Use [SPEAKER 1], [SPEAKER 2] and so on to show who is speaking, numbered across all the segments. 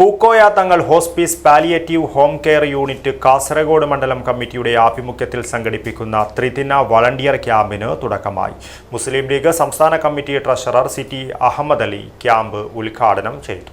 [SPEAKER 1] Pookoya Thangal hospice palliative home care unit Kasaragod മണ്ഡലം കമ്മിറ്റിയുടെ ആഭിമുഖ്യത്തിൽ സംഘടിപ്പിക്കുന്ന ത്രിദിന വളണ്ടിയർ ക്യാമ്പിന് തുടക്കമായി. മുസ്ലിം ലീഗ് സംസ്ഥാന committee treasurer C T Ahammed Ali camp ഉദ്ഘാടനം ചെയ്തു.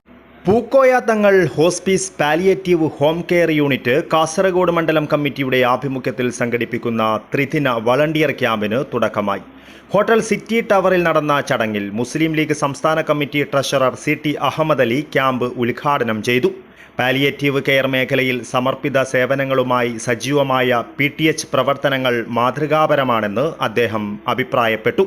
[SPEAKER 1] Pookoya Thangal hospice palliative home care unit Kasaragod മണ്ഡലം കമ്മിറ്റിയുടെ ആഭിമുഖ്യത്തിൽ സംഘടിപ്പിക്കുന്ന ത്രിദിന വളണ്ടിയർ ക്യാമ്പിന് തുടക്കമായി. ഹോട്ടൽ സിറ്റി ടവറിൽ നടന്ന ചടങ്ങിൽ മുസ്ലിം ലീഗ് സംസ്ഥാന committee treasurer C T Ahammed Ali camp ഉദ്ഘാടനം ചെയ്തു. പാലിയേറ്റീവ് കെയർ മേഖലയിൽ സമർപ്പിത സേവനങ്ങളുമായി സജീവമായ പി പ്രവർത്തനങ്ങൾ മാതൃകാപരമാണെന്ന് അദ്ദേഹം അഭിപ്രായപ്പെട്ടു.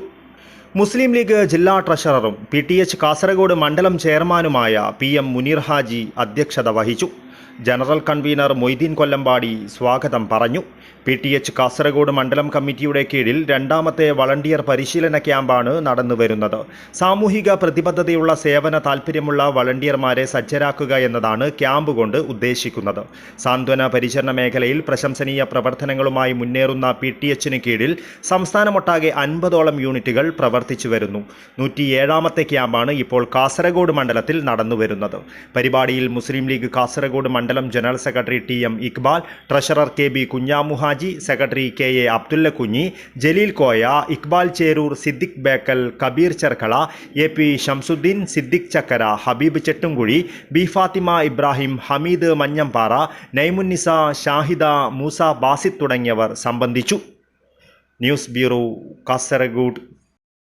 [SPEAKER 1] മുസ്ലിം ലീഗ് ജില്ലാ ട്രഷററും പി ടി എച്ച് കാസർഗോഡ് മണ്ഡലം ചെയർമാനുമായ പി എം മുനീർ ഹാജി അധ്യക്ഷത വഹിച്ചു. ജനറൽ കൺവീനർ മൊയ്തീൻ കൊല്ലമ്പാടി സ്വാഗതം പറഞ്ഞു. പി ടി എച്ച് കാസർഗോഡ് മണ്ഡലം കമ്മിറ്റിയുടെ കീഴിൽ രണ്ടാമത്തെ വളണ്ടിയർ പരിശീലന ക്യാമ്പാണ് നടന്നു വരുന്നത് സാമൂഹിക പ്രതിബദ്ധതയുള്ള സേവന താൽപ്പര്യമുള്ള വളണ്ടിയർമാരെ സജ്ജരാക്കുക എന്നതാണ് ക്യാമ്പ് കൊണ്ട് ഉദ്ദേശിക്കുന്നത്. സാന്ത്വന പരിചരണ മേഖലയിൽ പ്രശംസനീയ പ്രവർത്തനങ്ങളുമായി മുന്നേറുന്ന പി ടി എച്ചിന് കീഴിൽ സംസ്ഥാനമൊട്ടാകെ അൻപതോളം യൂണിറ്റുകൾ പ്രവർത്തിച്ചു വരുന്നു. നൂറ്റിയേഴാമത്തെ ക്യാമ്പാണ് ഇപ്പോൾ കാസർഗോഡ് മണ്ഡലത്തിൽ നടന്നു വരുന്നത് പരിപാടിയിൽ മുസ്ലിം ലീഗ് കാസർഗോഡ് മണ്ഡലം general secretary T M Iqbal treasurer K B Kunhamuhaji secretary K A Abdulla Kunhi Jaleel Koya Iqbal Cheroor Siddique Bekal Kabeer Cherkala A P Shamsudheen Siddique Chakkara Habeeb Chettumkuzhi B Fathima Ibrahim Hameed Manjambara Naimunnisa Shahida Moosa Basid തുടങ്ങിയവർ സംബന്ധിച്ചു. News bureau Kasaragod.